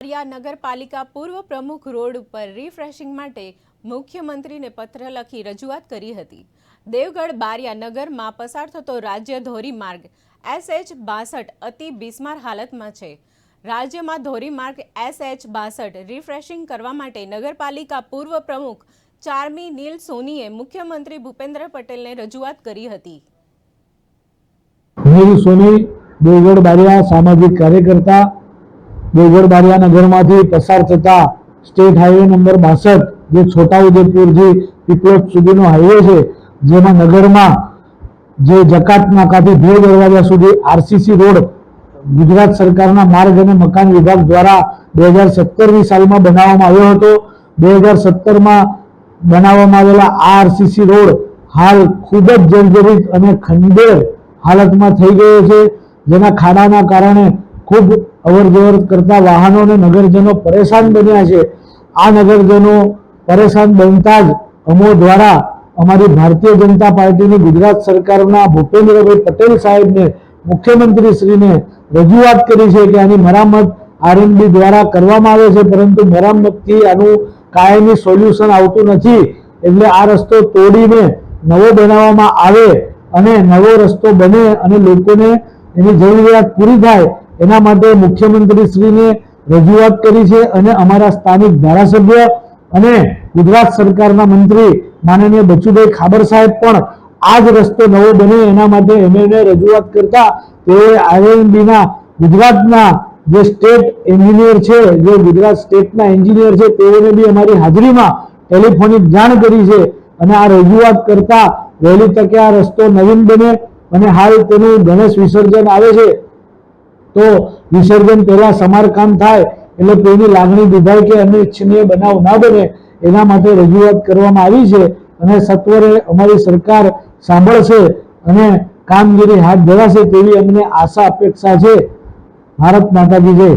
નગરપાલિકા પૂર્વ પ્રમુખ રોડ ઉપર રિફ્રેશિંગ માટે મુખ્યમંત્રીને પત્ર લખી રજૂઆત કરી હતી. દેવગઢ બારિયા નગરમાં પસાર થતો રાજ્ય ધોરીમાર્ગ એસએચ બાસઠ અતિ બિસ્માર હાલતમાં છે. રાજ્યમાં ધોરીમાર્ગ એસએચ બાસઠ રિફ્રેશિંગ કરવા માટે નગરપાલિકા પૂર્વ પ્રમુખ ચારમી નીલ સોનીએ મુખ્યમંત્રી ભૂપેન્દ્ર પટેલને રજૂઆત કરી હતી. નીલ સોની દેવગઢ બારિયા સામાજિક કાર્યકર્તા દેવગઢ નગરમાંથી પસાર થતા સ્ટેટ હાઈવે નંબર બાસઠ, જે છોટાઉદેપુરથી પીપલોદ સુધીનો હાઈવે છે, જેમાં નગરમાં જે જકાત નાકાથી ભીડ દરવાજા સુધી આરસીસી રોડ ગુજરાત સરકારના માર્ગ અને મકાન વિભાગ દ્વારા બે હજાર સત્તરની સાલમાં બનાવવામાં આવ્યો હતો. બે હજાર સત્તરમાં બનાવવામાં આવેલા આ આરસીસી રોડ હાલ ખૂબ જ જર્જરિત અને ખંડેર હાલતમાં થઈ ગયો છે. જેના ખાડાના કારણે ખૂબ અવર જવર કરતા વાહનો અને નગરજનો પરેશાન બન્યા છે. આ નગરજનો પરેશાન બનતા જ અમો દ્વારા અમારી ભારતીય જનતા પાર્ટીની ગુજરાત સરકારના ભૂપેન્દ્રભાઈ પટેલ સાહેબને મુખ્યમંત્રી શ્રીને રજૂઆત કરી છે કે આની મરામત આરએનબી દ્વારા કરવામાં આવે છે, પરંતુ મરામતથી આનું કાયમી સોલ્યુશન આવતું નથી. એટલે આ રસ્તો તોડીને નવો બનાવવામાં આવે અને નવો રસ્તો બને અને લોકોને એની જરૂરિયાત પૂરી થાય એના માટે મુખ્યમંત્રી શ્રીને રજૂઆત કરી છે અને અમારા સ્થાનિક ધારાસભ્ય અને ગુજરાત સરકારના મંત્રી માનનીય બચુભાઈ ખાબર સાહેબ પણ આ જ રસ્તો નવો બને એના માટે એમએને રજૂઆત કરતા તેઓએ આરએનબીના ગુજરાતના જે સ્ટેટ એન્જિનિયર છે, જે ગુજરાત સ્ટેટના એન્જિનિયર છે, તેઓને બી અમારી હાજરીમાં ટેલિફોનિક જાણ કરી છે અને આ રજૂઆત કરતા વહેલી તકે આ રસ્તો નવીન બને અને હાલ તેનું ગણેશ વિસર્જન આવે છે. તો વિસર્જન પહેલા સમારકામ થાય, એટલે કોઈની લાગણી દુભાય કે અનિચ્છનીય બનાવ ના બને, એના માટે રજૂઆત કરવામાં આવી છે અને સત્વરે અમારી સરકાર સાંભળશે અને કામગીરી હાથ ધરાશે તેવી અમને આશા, અપેક્ષા છે. ભારત માતાજી જય.